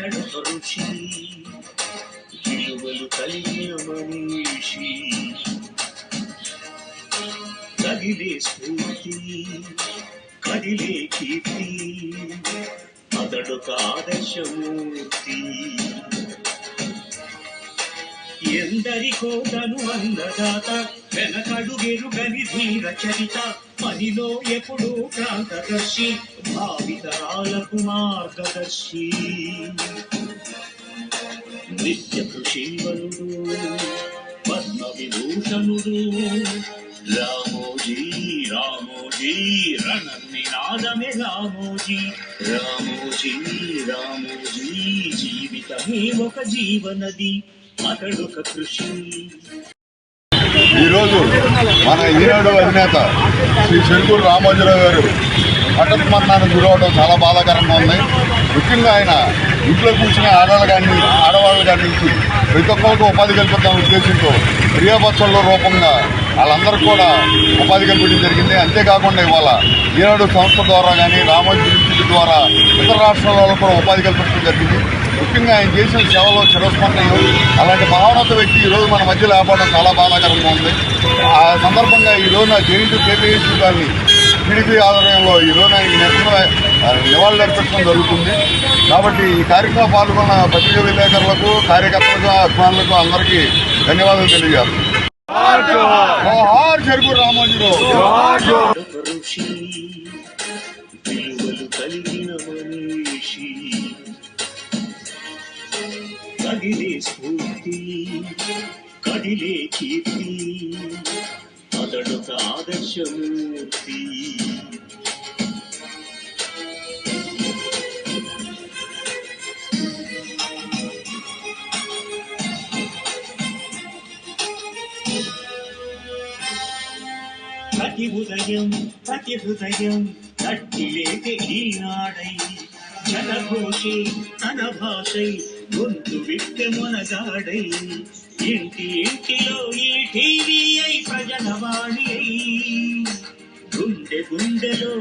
అతడు విలువలు కలిగిన మనిషి కదిలే స్ఫూర్తి కదిలే కీర్తి అతడొక ఆదర్శమూర్తి ఎందరికో తను అన్నదాత వెనకడుగెరుగని ధీర చరిత పనిలో ఎప్పుడూ ప్రాంతదర్శి భావితరాలకు మార్గదర్శి నిత్య కృషివనుడు పద్మ విభూషణుడు రామోజీ రామోజీ రణనినాదమే రామోజీ రామోజీ రామోజీ జీవితమే ఒక జీవనది అతడొక కృషి. ఈరోజు మన ఈనాడు అధినేత శ్రీ చెరుకూరు రామోజీరావు గారు హఠాత్మరణానికి గురవడం చాలా బాధాకరంగా ఉంది. ముఖ్యంగా ఆయన ఇంట్లో కూర్చునే ఆడవాళ్ళు కానీ ఆడవాళ్ళు కానీ నుంచి ప్రతి ఒక్కరికి ఉపాధి కల్పిద్దాం ఉద్దేశంతో క్రియాపత్సంలో రూపంగా వాళ్ళందరికీ కూడా ఉపాధి కల్పించడం జరిగింది. అంతేకాకుండా ఇవాళ ఈనాడు సంస్థ ద్వారా కానీ రామోజీ ద్వారా ఇతర రాష్ట్రాలలో కూడా ఉపాధి కల్పించడం జరిగింది. ముఖ్యంగా ఆయన చేసిన సేవలో చిరస్మరణీయం. అలాంటి మహోన్నత వ్యక్తి ఈ రోజు మన మధ్య లేకపోవడం చాలా బాధాకరంగా ఉంది. ఆ సందర్భంగా ఈ రోజున జయంతి కేపీఎస్సీ గారిని టీడీపీ ఆధ్వర్యంలో ఈ రోజున ఈ నిరసన నివాళులర్పించడం జరుగుతుంది. కాబట్టి ఈ కార్యక్రమంలో పాల్గొన్న పత్రికా విలేకరులకు కార్యకర్తలకు అభిమానులకు అందరికీ ధన్యవాదాలు తెలియజేస్తున్నాను జోహార్ చెరుకు రామోజీరావు ఒక ఋషి కలిగిన మనిషి కదిలే స్ఫూర్తి కదిలే కీర్తి అతడొక ఆదర్శమూర్తి ప్రతి ఉదయం ప్రతి హృదయం తట్టి ఈనాడై జనఘోషి తన భాషై గొంతు విట్టె మొనగాడై. ఇంటి ఇంటిలో ఈ టీవీ అయి ప్రజల గుండె గుండెలో